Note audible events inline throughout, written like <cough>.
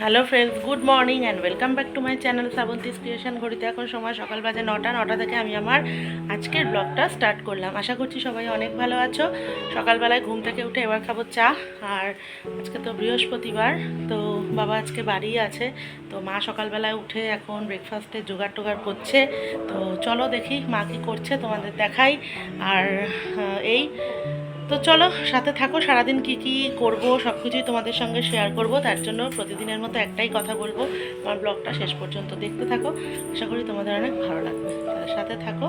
Hello friends good morning and welcome back to my channel Shrabanti's creation ঘড়িতে। এখন সময় সকাল বাজে নটা নটা থেকে আমি আমার আজকের ব্লগটা স্টার্ট করলাম। আশা করছি সবাই অনেক ভালো আছো। সকালবেলায় ঘুম থেকে উঠে এবার খাব চা। আর আজকে তো বৃহস্পতিবার, তো বাবা আজকে বাড়ি আছে। তো মা সকালবেলায় উঠে এখন ব্রেকফাস্টে জোগাড় টোগাড় করছে। তো চলো দেখি মা কী করছে, তোমাদের দেখাই। আর এই তো চলো, সাথে থাকো, সারাদিন কি কি করব, সব কিছুই তোমাদের সঙ্গে শেয়ার করব, তার জন্য প্রতিদিনের মতো একটাই কথা বলব আমার ব্লগটা শেষ পর্যন্ত দেখতে থাকো, আশা করি তোমাদের অনেক ভালো লাগবে। সাথে থাকো।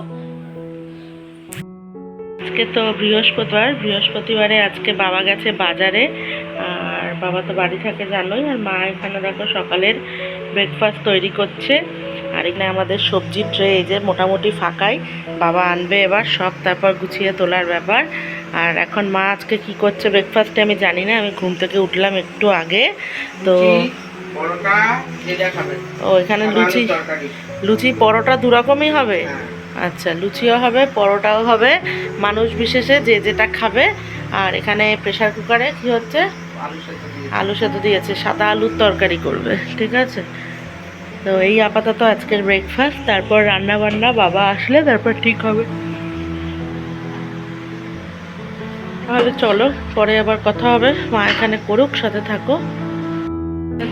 আজকে তো বৃহস্পতিবার, বৃহস্পতিবারে আজকে বাবা গেছে বাজারে, আর বাবা তো বাড়ি থাকে জানোই, আর মা এখানে দেখো সকালের ব্রেকফাস্ট তৈরি করছে। আর এখানে আমাদের সবজি ট্রে এই যে মোটামুটি ফাঁকাই। বাবা আনবে এবার সব তারপর গুছিয়ে তোলার ব্যাপার। আর এখন মা আজকে কি করছে ব্রেকফাস্টে আমি জানি না আমি ঘুম থেকে উঠলাম একটু আগে। তো পরোটা ও এখানে লুচি লুচি পরোটা দু রকমই হবে? হ্যাঁ। আচ্ছা লুচিও হবে পরোটাও হবে। মানুষ বিশেষে যে যেটা খাবে। আর এখানে প্রেসার কুকারে কি হচ্ছে? আলু সেদ্ধ দিয়েছে সাদা আলুর তরকারি করবে ঠিক আছে? তো এই আপাতত আজকের ব্রেকফাস্ট তারপর রান্না বান্না বাবা আসলে, তারপর ঠিক হবে। তাহলে চলো, পরে আবার কথা হবে। মা এখানে করুক, সাথে থাকো।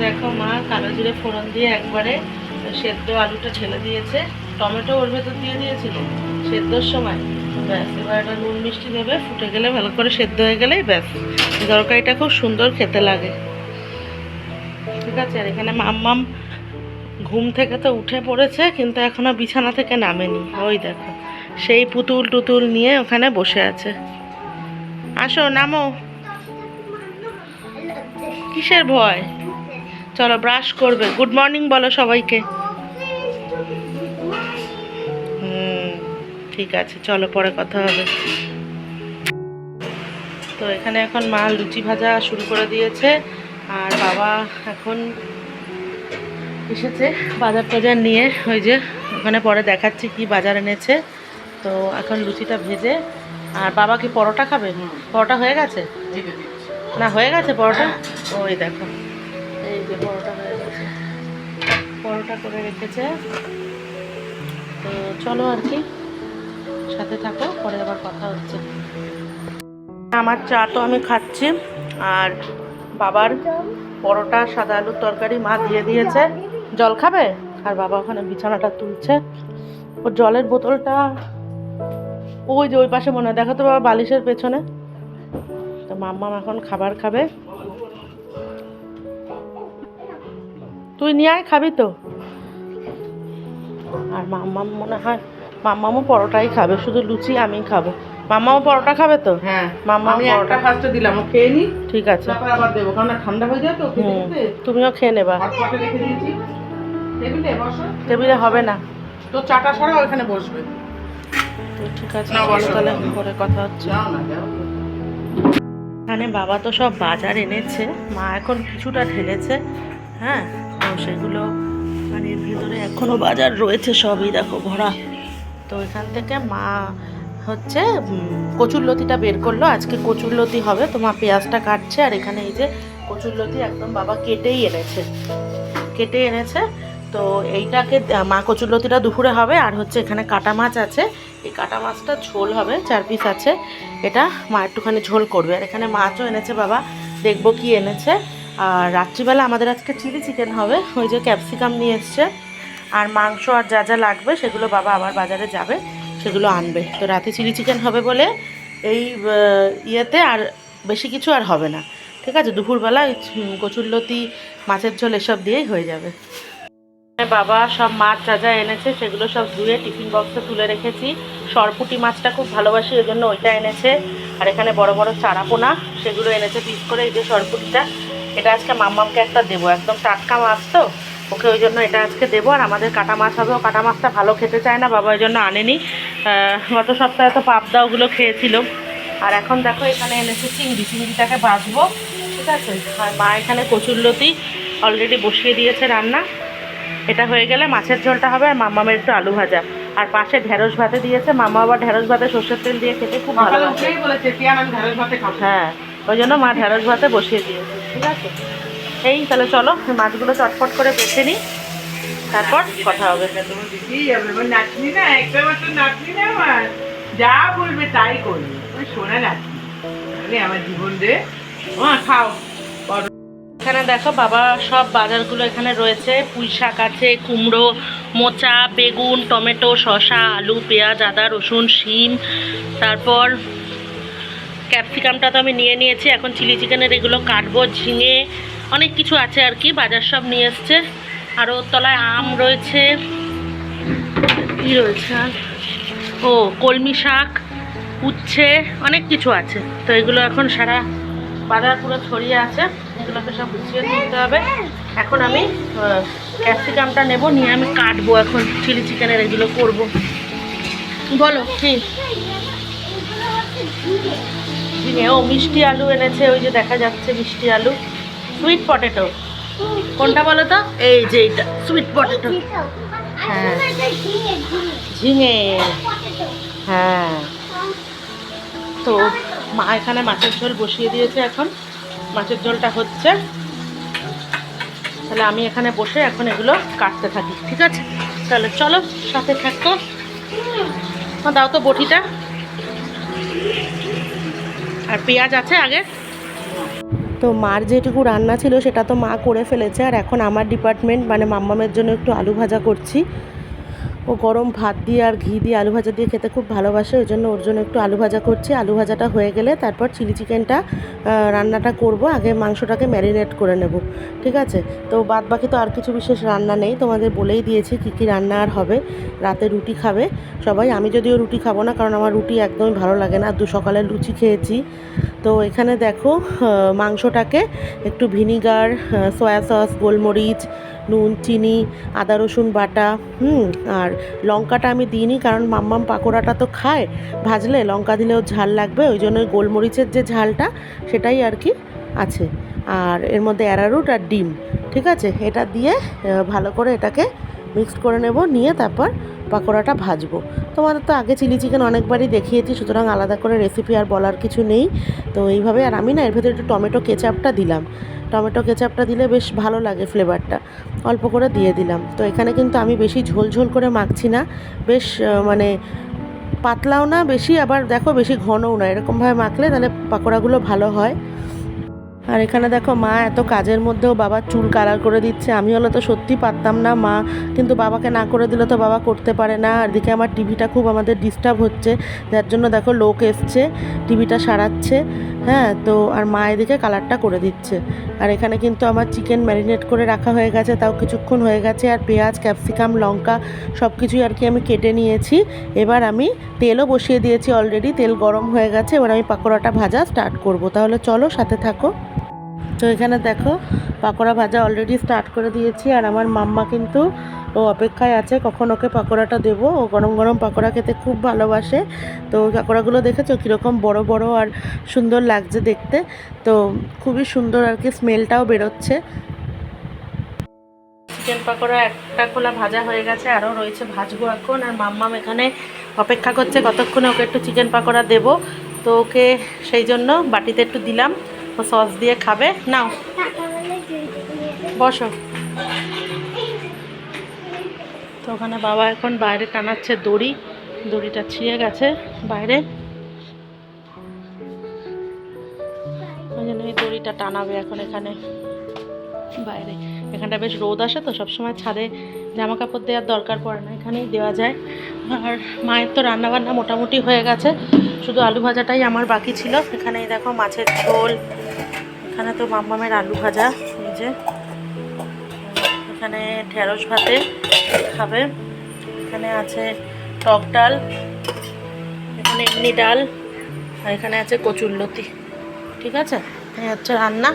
দেখো মা, কালো জিরে ফোড়ন দিয়ে একবারে সেদ্ধ আলুটা ছেলে দিয়েছে। টমেটো ওর ভেতর দিয়ে দিয়েছিল, সেদ্ধর সময়। ব্যাস, এবার এটা নুন মিষ্টি দেবে ফুটে গেলে ভালো করে সেদ্ধ হয়ে গেলেই ব্যাস। তরকারিটা খুব সুন্দর খেতে লাগে। ঠিক আছে, আর এখানে মাম্মাম ঘুম থেকে তো উঠে পড়েছে, কিন্তু এখনও বিছানা থেকে নামেনি। ওই দেখো, সেই পুতুল টুতুল নিয়ে ওখানে বসে আছে। আসো, নামো। কিসের ভয়? চলো ব্রাশ করবে। গুড মর্নিং বলো সবাইকে। হুম, ঠিক আছে, চলো পরে কথা হবে। তো এখানে এখন মা লুচি ভাজা শুরু করে দিয়েছে, আর বাবা এখন এসেছে বাজার টাজার নিয়ে, ওই যে ওখানে পরে দেখাচ্ছি কি বাজার এনেছে। তো এখন লুচিটা ভেজে, আর বাবা কি পরোটা খাবে? পরোটা হয়ে গেছে? না, হয়ে গেছে পরোটা? ওই দেখো, এই যে পরোটা হয়ে গেছে। পরোটা করে রেখেছে। তো চলো আর কি, সাথে থাকো, পরে আবার কথা হচ্ছে। আমার চা তো আমি খাচ্ছি, আর বাবার পরোটা, সাদা আলুর তরকারি মা দিয়ে দিয়েছে। জল খাবে? আর বাবা ওখানে বিছানাটা তুলছে। ওর জলের বোতলটা ওই যে ওই পাশে মনে হয় দেখো তো বাবা বালিশের পেছনে। তো মাম্মাম এখন খাবার খাবে। তুই নিয়ে আয় খাবি তো। আর মাম্মাম মনে হয় মাম্মামও পরোটাই খাবে শুধু লুচি আমি খাব। মাম্মামও পরোটা খাবে তো? হ্যাঁ মাম্মা আমি পরোটা একটা ফার্স্টে দিলাম ও খেয়ে নি। ঠিক আছে। তারপর আবার দেবো কারণ ঠান্ডা হয়ে যায় তো তুমিও খেয়ে নেবা। রেখে দিয়েছি। টেবিলে বসো। টেবিলে হবে না। তো চাটা সরা ওখানে বসবে। ঠিক আছে। তাহলে পরে কথা হচ্ছে। এখানে বাবা তো সব বাজার এনেছে মা এখন কিছুটা ঢেলেছে হ্যাঁ? তো সেগুলো মানে ভিতরে এখনও বাজার রয়েছে সবই দেখো ভরা। তো এখান থেকে মা হচ্ছে কচুরলতিটা বের করল। আজকে কচুরলতি হবে তো মা পেঁয়াজটা কাটছে আর এখানে এই যে কচুরলতি একদম বাবা কেটেই এনেছে। কেটে এনেছে তো এইটাকে মা কচুরলতিটা দুপুরে হবে, আর হচ্ছে এখানে কাটা মাছ আছে। এই কাটা মাছটা ঝোল হবে, চার পিস আছে। এটা মা একটুখানি ঝোল করবে। আর এখানে মাছও এনেছে বাবা, দেখব কি এনেছে। আর রাত্রিবেলা আমাদের আজকে চিলি চিকেন হবে, ওই যে ক্যাপসিকাম নিয়ে এসছে। আর মাংস আর যা যা লাগবে, সেগুলো বাবা আবার বাজারে যাবে, সেগুলো আনবে। তো রাতে চিলি চিকেন হবে বলে এই ইয়েতে আর বেশি কিছু আর হবে না। ঠিক আছে? দুপুরবেলা কচুরলতি, মাছের ঝোল এসব দিয়েই হয়ে যাবে। বাবা সব মাছ যা যা এনেছে সেগুলো সব ধুয়ে টিফিন বক্সে তুলে রেখেছি। সরপুটি মাছটা খুব ভালোবাসি, ওই জন্য ওইটা এনেছে। আর এখানে বড় বড় চারাপোনা, সেগুলো এনেছে পিস করে, এই যে সরপুটিটা। এটা আজকে মাম্মামকে একটা দেবো, একদম টাটকা মাছ তো। ওকে ওই জন্য এটা আজকে দেবো। আর আমাদের কাটা মাছ হবে, ও কাটা মাছটা ভালো খেতে চায় না, বাবা ওই জন্য আনেনি। গত সপ্তাহে তো পাবদা ওগুলো খেয়েছিল। আর এখন দেখো এখানে এনেছে চিংড়ি, চিংড়িটাকে বাছবো ঠিক আছে? আর মা এখানে কচুরলতি অলরেডি বসিয়ে দিয়েছে রান্না। এটা হয়ে গেলে মাছের ঝোলটা হবে আর মাম্মামের একটু আলু ভাজা। আর পাশে ঢেঁড়স ভাতে দিয়েছে মামা আবার ঢেঁড়স ভাতে সর্ষের তেল দিয়ে খেতে খুব ভালো হ্যাঁ ওই জন্য মা ঢেঁড়স ভাতে বসিয়ে দিয়েছে ঠিক আছে? এই তাহলে চলো মাছগুলো চটপট করে বেছে নিই তারপর কথা হবে। যা বলবে তাই করবে। সোনা নাতনি আমার জীবন রে খাও। এখানে দেখো বাবা, সব বাজারগুলো এখানে রয়েছে। পুঁই শাক আছে, কুমড়ো, মোচা, বেগুন, টমেটো, শসা, আলু, পেঁয়াজ, আদা, রসুন, শিম। তারপর ক্যাপসিকামটা তো আমি নিয়ে নিয়েছি। এখন চিলি চিকেনের এগুলো কাটবো, ঝিঙে, অনেক কিছু আছে আর কি, বাজার সব নিয়ে এসছে। আর ওর তলায় আম রয়েছে। কি রয়েছে ও, কলমি শাক, উচ্ছে, অনেক কিছু আছে। তো এগুলো এখন সারা বাজার পুরো ছড়িয়ে আছে এগুলোকে সব গুছিয়ে তুলতে হবে। এখন আমি ক্যাপসিকামটা নেব, নিয়ে আমি কাটবো এখন, চিলি চিকেনের এগুলো করব। বলো, কি? ও মিষ্টি আলু এনেছে, ওই যে দেখা যাচ্ছে মিষ্টি আলু। সুইট পটেটো কোনটা বলো তো? এই যে এইটা সুইট পটেটো হ্যাঁ। ঝিঙে। হ্যাঁ। তো মা এখানে মাছের ঝোল বসিয়ে দিয়েছে এখন। মাছের ঝোলটা হচ্ছে। তাহলে আমি এখানে বসে এখন এগুলো কাটতে থাকি ঠিক আছে? তাহলে চলো সাথে থাকো। ও, দাও তো বটিটা। আর পেঁয়াজ আছে আগে? তো মার যেটুকু রান্না ছিল সেটা তো মা করে ফেলেছে। আর এখন আমার ডিপার্টমেন্ট মানে মাম্মামের জন্য একটু আলু ভাজা করছি। ও গরম ভাত দিয়ে আর ঘি দিয়ে আলু ভাজা দিয়ে খেতে খুব ভালোবাসে, ওই জন্য ওর জন্য একটু আলু ভাজা করছি। আলু ভাজাটা হয়ে গেলে তারপর চিলি চিকেনটা রান্নাটা করব। আগে মাংসটাকে ম্যারিনেট করে নেব, ঠিক আছে? তো বাদ বাকি তো আর কিছু বিশেষ রান্না নেই। তোমাদের বলেই দিয়েছি কী কী রান্না আর হবে। রাতে রুটি খাবে সবাই। আমি যদিও রুটি খাব না, কারণ আমার রুটি একদমই ভালো লাগে না। দু সকালে লুচি খেয়েছি। তো এখানে দেখো মাংসটাকে একটু ভিনিগার সয়া সস গোলমরিচ, নুন, চিনি, আদা রসুন বাটা, হুম, আর লঙ্কাটা আমি দিইনি কারণ মাম্মাম পাকোড়াটা তো খায়। ভাজলে লঙ্কা দিলেও ঝাল লাগবে, ওই জন্য গোলমরিচের যে ঝালটা সেটাই আর কি আছে। আর এর মধ্যে অ্যারারুট আর ডিম, ঠিক আছে? এটা দিয়ে ভালো করে এটাকে মিক্সড করে নেব, নিয়ে তারপর পাকোড়াটা ভাজবো। তোমাদের তো আগে চিলি চিকেন অনেকবারই দেখিয়েছি, সুতরাং আলাদা করে রেসিপি আর বলার কিছু নেই। তো এইভাবে, আর আমি না, এর ভেতরে একটু টমেটো কেচাপটা দিলাম। টমেটো কেচাপটা দিলে বেশ ভালো লাগে ফ্লেভারটা অল্প করে দিয়ে দিলাম। তো এখানে কিন্তু আমি বেশি ঝোল ঝোল করে মাখছি না। বেশ মানে পাতলাও না, বেশি আবার দেখো, বেশি ঘনও না। এরকমভাবে মাখলে তাহলে পাকোড়াগুলো ভালো হয়। আর এখানে দেখো মা এত কাজের মধ্যেও বাবা চুল কালার করে দিচ্ছে। আমি হলে তো সত্যি পারতাম না মা, কিন্তু বাবাকে না করে দিলে তো বাবা করতে পারে না। আর দিকে আমার টিভিটা খুব আমাদের ডিস্টার্ব হচ্ছে। যার জন্য দেখো লোক এসছে, টিভিটা সারাচ্ছে। হ্যাঁ তো আর মা এদিকে কালারটা করে দিচ্ছে। আর এখানে কিন্তু আমার চিকেন ম্যারিনেট করে রাখা হয়ে গেছে, তাও কিছুক্ষণ হয়ে গেছে। আর পেঁয়াজ, ক্যাপসিকাম, লঙ্কা সব কিছুই আর কি আমি কেটে নিয়েছি। এবার আমি তেলও বসিয়ে দিয়েছি অলরেডি, তেল গরম হয়ে গেছে। এবার আমি পাকোড়াটা ভাজা স্টার্ট করব। তাহলে চলো সাথে থাকো। তো এখানে দেখো, পাকোড়া ভাজা অলরেডি স্টার্ট করে দিয়েছি আর আমার মাম্মা কিন্তু ও অপেক্ষায় আছে কখন ওকে পাকোড়াটা দেবো। ও গরম গরম পাকোড়া খেতে খুব ভালোবাসে। তো পাকোড়াগুলো দেখেছ কীরকম বড় বড় আর সুন্দর লাগছে দেখতে? তো খুবই সুন্দর আর কি স্মেলটাও বেরোচ্ছে। চিকেন পাকোড়া একটা খোলা ভাজা হয়ে গেছে, আরও রয়েছে ভাজবো এখন। আর মাম্মাম এখানে অপেক্ষা করছে কতক্ষণে ওকে একটু চিকেন পাকোড়া দেবো। তো ওকে সেই জন্য বাটিতে একটু দিলাম। ও সস দিয়ে খাবে। নাও। বসো। তো ওখানে বাবা এখন বাইরে টানাচ্ছে দড়ি। দড়িটা ছিঁড়ে গেছে বাইরে। ওই জন্য এই দড়িটা টানাবে এখন এখানে। বাইরে। এখানটা বেশ রোদ আসে তো সবসময় ছাদে জামা কাপড় দেওয়ার দরকার পড়ে না, এখানেই দেওয়া যায়। আর মায়ের তো রান্নাবান্না মোটামুটি হয়ে গেছে। শুধু আলু ভাজাটাই আমার বাকি ছিল। এখানে এই দেখো মাছের ঝোল এখানে তো মামামের আলু ভাজা যে। এখানে ঢেঁড়স ভাতে খাবে। এখানে আছে টক ডাল, এখানে এমনি ডাল, আর এখানে আছে কচুরলতি ঠিক আছে? এই হচ্ছে রান্না।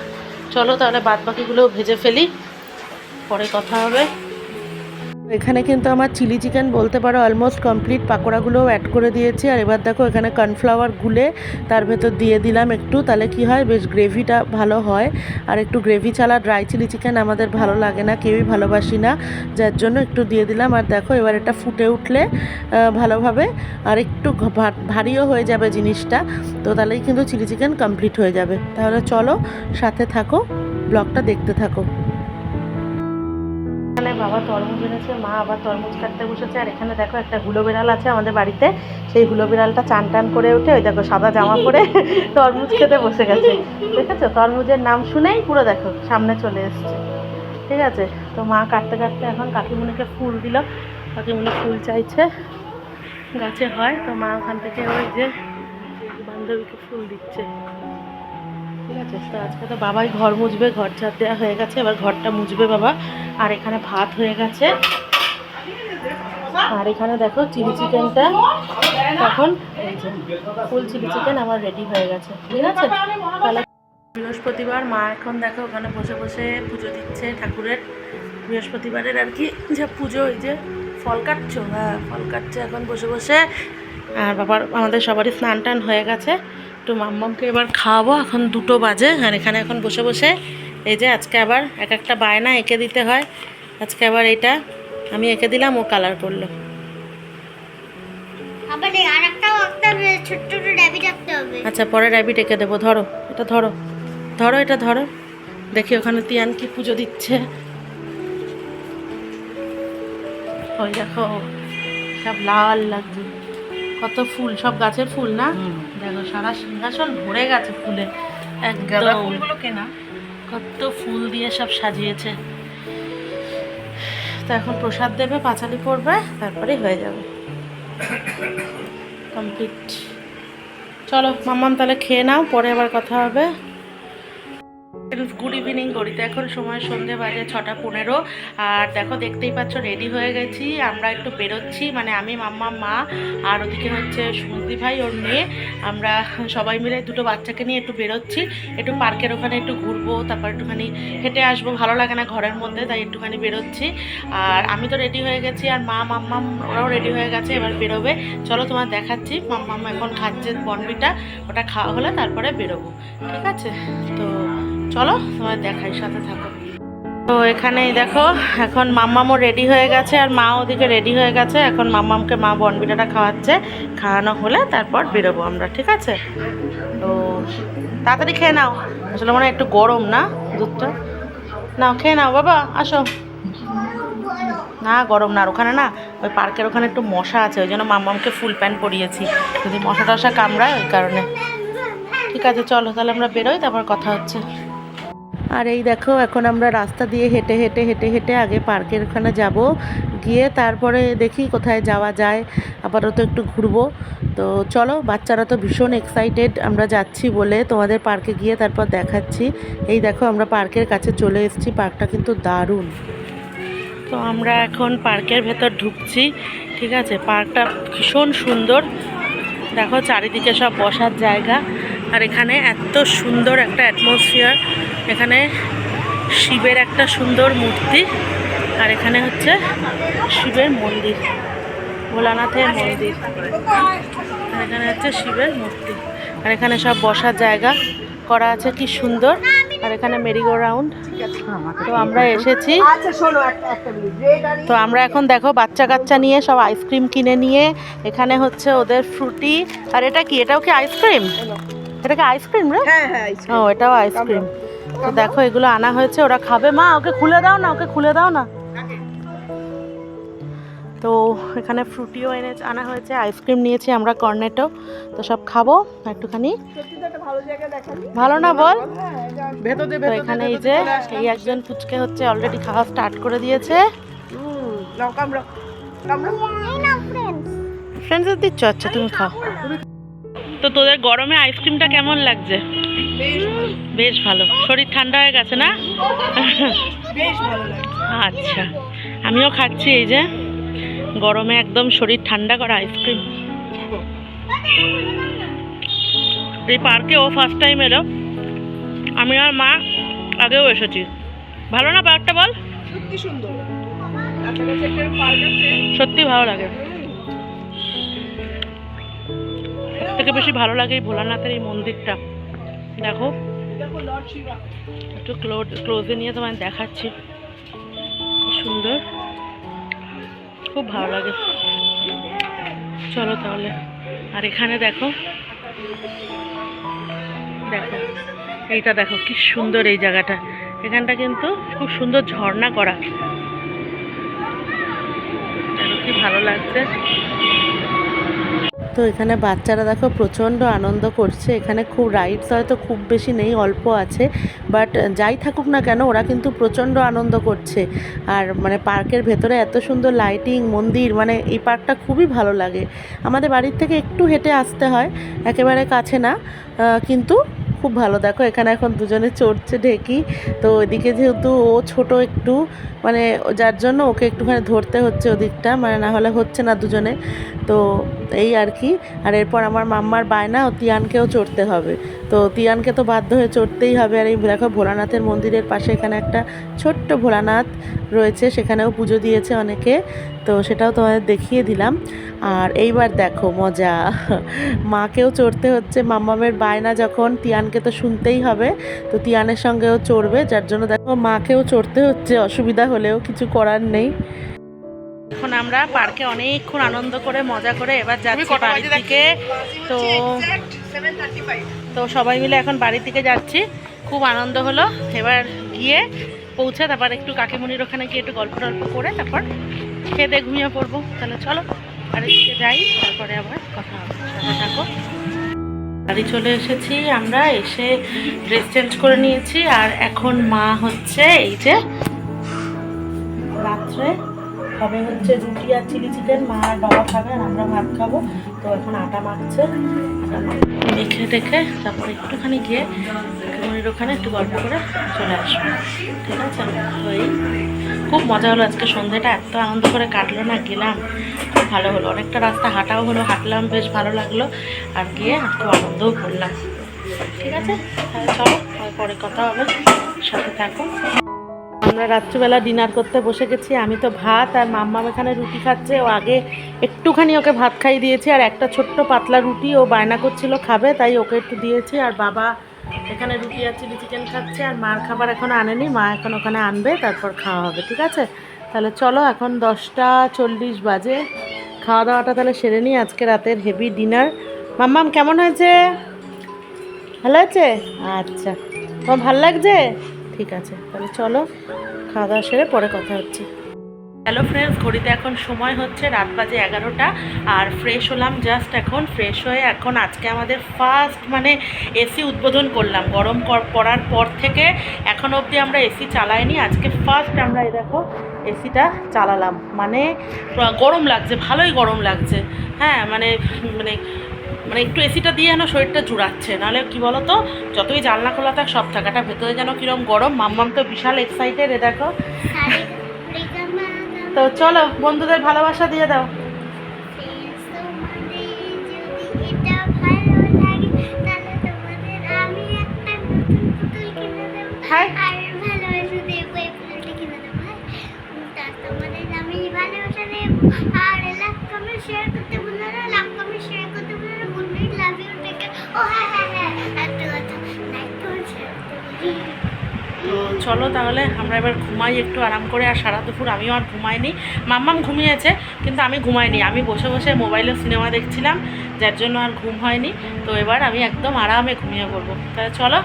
চলো তাহলে বাদ বাকিগুলো ভেজে ফেলি, পরে কথা হবে। এখানে কিন্তু আমার চিলি চিকেন বলতে পারো অলমোস্ট কমপ্লিট পাকোড়াগুলোও অ্যাড করে দিয়েছি। আর এবার দেখো এখানে কর্নফ্লাওয়ার গুলে তার ভেতর দিয়ে দিলাম একটু। তাহলে কি হয়? বেশ গ্রেভিটা ভালো হয়। আর একটু গ্রেভি ছাড়া ড্রাই চিলি চিকেন আমাদের ভালো লাগে না। কেউই ভালোবাসি না। যার জন্য একটু দিয়ে দিলাম। আর দেখো এবার এটা ফুটে উঠলে ভালোভাবে। আর একটু ভারীও হয়ে যাবে জিনিসটা। তো তাহলেই কিন্তু চিলি চিকেন কমপ্লিট হয়ে যাবে। তাহলে চলো সাথে থাকো। ব্লগটা দেখতে থাকো। এখানে বাবা তরমুজ এনেছে, মা আবার তরমুজ কাটতে বসেছে, আর এখানে দেখো একটা হুলো বিড়াল আছে আমাদের বাড়িতে। সেই হুলো বিড়ালটা চান টান করে উঠে ওই দেখো সাদা জামা পরে <laughs> তরমুজ খেতে বসে গেছে। ঠিক আছে তরমুজের নাম শুনেই পুরো দেখো, সামনে চলে এসছে। ঠিক আছে? তো মা কাটতে কাটতে এখন কাকিমুনিকে ফুল দিল। কাকিমুনি ফুল চাইছে, গাছে হয়। তো মা ওখান থেকে ওই যে বান্ধবীকে ফুল দিচ্ছে। ঠিক আছে তো আজকে তো বাবাই ঘর মুছবে, ঘর ঝাড় দেওয়া হয়ে গেছে, এবার ঘরটা মুছবে বাবা। আর এখানে ভাত হয়ে গেছে। আর এখানে দেখো চিলি চিকেনটা। তখন ফুল চিলি চিকেন আমার রেডি হয়ে গেছে। ঠিক আছে? তাহলে বৃহস্পতিবার, মা এখন দেখো ওখানে বসে বসে পুজো দিচ্ছে ঠাকুরের। বৃহস্পতিবারের আর কি যে পুজো ওই যে ফল কাটছো? হ্যাঁ ফল কাটছে এখন বসে বসে। আর বাবার, আমাদের সবারই স্নান টান হয়ে গেছে। একটু মাম্মামকে এবার খাওয়াবো। এখন দুটো বাজে আর এখানে এখন বসে বসে এই যে আজকে আবার এক একটা বায়না এঁকে দিতে হয়। আজকে আবার এটা আমি এঁকে দিলাম ও কালার করল। আচ্ছা পরে র্যাবিট এঁকে দেবো ধরো এটা ধরো। ধরো এটা ধরো। দেখি ওখানে তিয়ান কি পুজো দিচ্ছে। ওই দেখো সব লাল লাগছে। কত ফুল সব গাছের ফুল না? দেখো সারা সিংহাসন ভরে গেছে ফুলে একদম। ফুলগুলো কেনা। কত ফুল দিয়ে সব সাজিয়েছে। তো এখন প্রসাদ দেবে পাঁচালি পড়বে তারপরে হয়ে যাবে। কমপ্লিট। চলো মাম্মাম তাহলে খেয়ে নাও পরে আবার কথা হবে। গুড ইভিনিং গড়িতে এখন সময় সন্ধে বাজে ছটা পনেরো। আর দেখো, দেখতেই পাচ্ছ, রেডি হয়ে গেছি। আমরা একটু বেরোচ্ছি। মানে আমি, মাম্মা, মা, আর ওদিকে হচ্ছে সুমতি ভাই ওর মেয়ে। আমরা সবাই মিলে দুটো বাচ্চাকে নিয়ে একটু বেরোচ্ছি। একটু পার্কের ওখানে একটু ঘুরবো, তারপর একটুখানি হেঁটে আসব। ভালো লাগে না ঘরের মধ্যে, তাই একটুখানি বেরোচ্ছি। আর আমি তো রেডি হয়ে গেছি, আর মা মাম্মাম ওরাও রেডি হয়ে গেছে, এবার বেরোবে। চলো, তোমার দেখাচ্ছি। মাম্মাম এখন খাচ্ছে বনবিটা। ওটা খাওয়া হলে তারপরে বেরোবো। ঠিক আছে? তো চলো, তোমার দেখাই সাথে থাকো। তো এখানেই দেখো, এখন মাম্মামও রেডি হয়ে গেছে আর মা ওদিকে রেডি হয়ে গেছে। এখন মাম্মামকে মা বনবিটাটা খাওয়াচ্ছে। খাওয়ানো হলে তারপর বেরোবো আমরা, ঠিক আছে? তো তাড়াতাড়ি খেয়ে নাও। আসলে মনে একটু গরম না, দুধটা? নাও, খেয়ে নাও, বাবা, আসো। না, গরম না, আর ওখানে না, ওই পার্কের ওখানে একটু মশা আছে, ওই জন্য মাম্মামকে ফুল প্যান্ট পরিয়েছি। যদি মশা টশা কামড়ায়, ওই কারণে। ঠিক আছে, চলো, তাহলে আমরা বেরোই, তারপর কথা হচ্ছে। আর এই দেখো, এখন আমরা রাস্তা দিয়ে হেঁটে হেঁটে হেঁটে হেঁটে আগে পার্কের ওখানে যাব। গিয়ে তারপরে দেখি কোথায় যাওয়া যায়। আপাতত একটু ঘুরবো। তো চলো, বাচ্চারা তো ভীষণ এক্সাইটেড আমরা যাচ্ছি বলে তোমাদের পার্কে গিয়ে তারপর দেখাচ্ছি। এই দেখো, আমরা পার্কের কাছে চলে এসেছি, পার্কটা কিন্তু দারুণ। তো আমরা এখন পার্কের ভেতর ঢুকছি, ঠিক আছে? পার্কটা ভীষণ সুন্দর। দেখো, চারিদিকে সব বসার জায়গা। আর এখানে এত সুন্দর একটা অ্যাটমসফিয়ার এখানে শিবের একটা সুন্দর মূর্তি আর এখানে হচ্ছে শিবের মন্দির ভোলানাথের মন্দির। আর এখানে হচ্ছে শিবের মূর্তি আর এখানে সব বসার জায়গা করা আছে কি সুন্দর। আর এখানে মেরিগো রাউন্ড তো আমরা এসেছি। আচ্ছা তো আমরা এখন দেখো বাচ্চা কাচ্চা নিয়ে সব আইসক্রিম কিনে নিয়ে এখানে হচ্ছে ওদের ফ্রুটি আর এটা কি এটাও কি আইসক্রিম এটা কি আইসক্রিম রে? হ্যাঁ হ্যাঁ ও এটাও আইসক্রিম তো দেখো এগুলো আনা হয়েছে ওরা খাবে। মা ওকে খুলে দাও না ওকে খুলে দাও না। তো এখানে ফ্রুটিও এনে আনা হয়েছে আইসক্রিম নিয়েছি আমরা কর্নেটো তো সব খাব একটুখানি। ভালো জায়গা দেখালি ভালো না বল? ভেতরে তো এখানে এই যে এই একজন পুচকে হচ্ছে অলরেডি খাওয়া স্টার্ট করে দিয়েছে। ফ্রেন্ডস ফ্রেন্ডসদের দিচ্ছ? আচ্ছা তুমি খাও। তো তোদের গরমে আইসক্রিমটা কেমন লাগছে? বেশ ভালো। শরীর ঠান্ডা হয়ে গেছে না? বেশ আচ্ছা। আমিও খাচ্ছি এই যে। গরমে একদম শরীর ঠান্ডা করা আইসক্রিম এই পার্কে ও ফার্স্ট টাইম এলো। আমি আর মা আগেও এসেছি। ভালো না পার্কটা বল? সুন্দর। সত্যি ভালো লাগে। থেকে বেশি ভালো লাগে এই ভোলানাথের এই মন্দিরটা। দেখো। একটু ক্লোজে নিয়ে তোমায় দেখাচ্ছি। সুন্দর। খুব ভালো লাগে। চলো তাহলে। আর এখানে দেখো। দেখো। এইটা দেখো, কি সুন্দর এই জায়গাটা। এখানটা কিন্তু খুব সুন্দর ঝর্ণা করা। কি ভালো লাগছে। তো এখানে বাচ্চারা দেখো প্রচণ্ড আনন্দ করছে। এখানে খুব রাইডস হয়তো খুব বেশি নেই, অল্প আছে। বাট যাই থাকুক না কেন, ওরা কিন্তু প্রচণ্ড আনন্দ করছে। আর মানে পার্কের ভেতরে এত সুন্দর লাইটিং মন্দির মানে এই পার্কটা খুবই ভালো লাগে। আমাদের বাড়ির থেকে একটু হেঁটে আসতে হয়, একেবারে কাছে না। কিন্তু খুব ভালো। দেখো এখানে এখন দুজনে চড়ছে ঢেকি। তো ওইদিকে যেহেতু ও ছোট একটু মানে যার জন্য ওকে একটুখানি ধরতে হচ্ছে ওদিকটা মানে না হলে হচ্ছে না দুজনে। তো এই আর কি। আর এরপর আমার মাম্মার বায়না, ও তিয়ানকেও চড়তে হবে। তো তিয়ানকে তো বাধ্য হয়ে চড়তেই হবে। আর এই দেখো ভোলানাথের মন্দিরের পাশে এখানে একটা ছোট্ট ভোলানাথ রয়েছে, সেখানেও পুজো দিয়েছে অনেকে। তো সেটাও তোমাদের দেখিয়ে দিলাম। আর এইবার দেখো, মজা। মাকেও চড়তে হচ্ছে। মাম্মামের বায়না যখন তিয়ানকে তো শুনতেই হবে, তো তিয়ানের সঙ্গেও চড়বে। যার জন্য দেখো মাকেও চড়তে হচ্ছে, অসুবিধা হলেও কিছু করার নেই। এখন আমরা পার্কে অনেকক্ষণ আনন্দ করে মজা করে এবার যাচ্ছি বাড়ির দিকে। তো তো সবাই মিলে এখন বাড়ির দিকে যাচ্ছি। খুব আনন্দ হলো। এবার গিয়ে পৌঁছে তারপর একটু কাকিমণির ওখানে গিয়ে একটু গল্প টল্প করে তারপর খেয়ে দিয়ে ঘুমিয়ে পড়ব। তাহলে চলো বাড়ির দিকে যাই তারপরে আবার কথা হবে। সাথে থাকো। বাড়ি চলে এসেছি আমরা এসে ড্রেস চেঞ্জ করে নিয়েছি। আর এখন মা হচ্ছে এই যে রাত্রে হবে হচ্ছে রুটি আর চিলি চিকেন। মা আর বাবা খাবে আর আমরা ভাত খাব। তো এখন আটা মাখছে। দেখে টেখে তারপরে একটুখানি গিয়ে কাকিমণির ওখানে একটু গল্প করে চলে আসব। ঠিক আছে? এই খুব মজা হলো আজকে সন্ধ্যেটা। এত আনন্দ করে কাটলো না, গেলাম। খুব ভালো হলো। অনেকটা রাস্তা হাঁটাও হলো, হাঁটলাম, বেশ ভালো লাগল। আর গিয়ে খুব আনন্দও করলাম। ঠিক আছে? তাহলে চলো পরে কথা হবে। সাথে থাকো। আমরা রাত্রিবেলা ডিনার করতে বসে গেছি। আমি তো ভাত আর মাম্মাম এখানে রুটি খাচ্ছে। ও আগে একটুখানি ওকে ভাত খাইয়ে দিয়েছি আর একটা ছোট্ট পাতলা রুটি ও বায়না করছিল খাবে, তাই ওকে একটু দিয়েছি। আর বাবা এখানে রুটি আর চিলি চিকেন খাচ্ছে আর মার খাবার এখন আনেনি। মা এখন ওখানে আনবে, তারপর খাওয়া হবে, ঠিক আছে? তাহলে চলো, এখন দশটা চল্লিশ বাজে। খাওয়া দাওয়াটা তাহলে সেরে নিই। আজকে রাতের হেভি ডিনার মাম্মাম, কেমন হয়েছে? ভালো আছে আচ্ছা। তোমার ভালো লাগছে? ঠিক আছে, তাহলে চলো খাওয়া দাওয়া সেরে পরে কথা হচ্ছে। হ্যালো ফ্রেন্ডস ঘড়িতে এখন সময় হচ্ছে রাত বাজে এগারোটা, আর ফ্রেশ হলাম জাস্ট এখন ফ্রেশ হয়ে এখন আজকে আমাদের ফার্স্ট মানে এসি উদ্বোধন করলাম। গরম পড়ার পর থেকে এখন অবধি আমরা এসি চালাইনি, আজকে ফার্স্ট আমরা এই দেখো এসিটা চালালাম। মানে গরম লাগছে, ভালোই গরম লাগছে। হ্যাঁ মানে মানে মানে একটু এসিটা দিয়ে যেন শরীরটা জুড়াচ্ছে। নাহলে কি বলো তো যতই জানলা খোলা থাক সব থাকাটা ভেতরে যেন কিরম গরম। মাম্মাম তো বিশাল এক্সাইটেড এ দেখো। তো চলো বন্ধুদের ভালোবাসা দিয়ে দাও। তোমাদের যদি এটা ভালো চলো তাহলে, আমরা এবার ঘুমাই একটু, আরাম করে, আর সারা দুপুর আমিও আর ঘুমাইনি। মাম্মাম ঘুমিয়েছে, কিন্তু আমি ঘুমাইনি। আমি বসে বসে মোবাইলে সিনেমা দেখছিলাম, যার জন্য আর ঘুম হয়নি। তো এবার আমি একদম আরামে ঘুমিয়ে পড়ব। তাহলে চলো,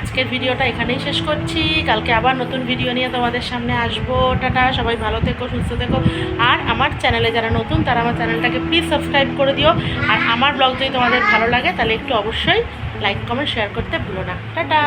আজকের ভিডিওটা এখানেই শেষ করছি। কালকে আবার নতুন ভিডিও নিয়ে তোমাদের সামনে আসব। টাটা, সবাই ভালো থেকো, সুস্থ থেকো। আর আমার চ্যানেলে যারা নতুন, তারা আমার চ্যানেলটাকে প্লিজ সাবস্ক্রাইব করে দিও। আর আমার ব্লগ যদি তোমাদের ভালো লাগে, তাহলে একটু অবশ্যই লাইক কমেন্ট শেয়ার করতে ভুলো না। টাটা!